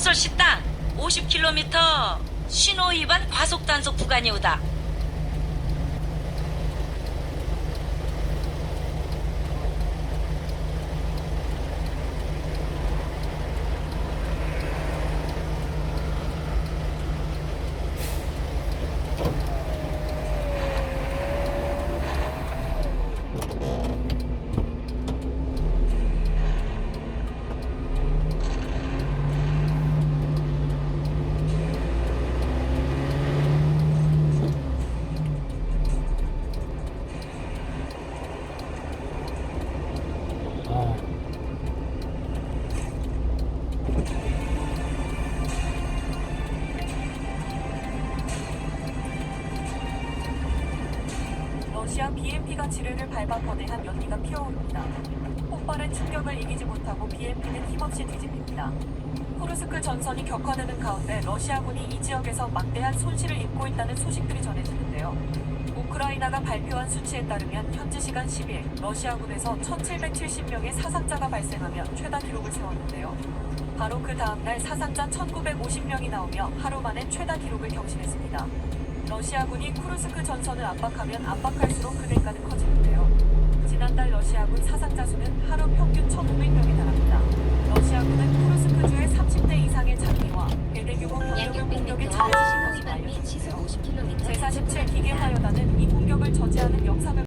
헛솔 식당 50km 신호 위반 과속 단속 구간이 오다. 러시아 BMP가 지뢰를 밟아 거대한 연기가 피어오릅니다. 폭발의 충격을 이기지 못하고 BMP는 힘없이 뒤집힙니다. 쿠르스크 전선이 격화되는 가운데 러시아군이 이 지역에서 막대한 손실을 입고 있다는 소식들이 전해지는데요. 우크라이나가 발표한 수치에 따르면 현지 시간 10일 러시아군에서 1770명의 사상자가 발생하며 최다 기록을 세웠는데요. 바로 그 다음날 사상자 1950명이 나오며 하루 만에 최다 기록을 경신했습니다. 러시아군이 쿠르스크 전선을 압박하면 압박할수록 그 대가는 커지는데요. 지난달 러시아군 사상자 수는 하루 평균 1,500명에 달합니다. 러시아군은 쿠르스크주의 30대 이상의 장기와 배대 규모 약 병력을 공격에 600m 참여했다는 앞 것으로. 50km 제47 기계 하여단은 이 공격을 저지하는 영상을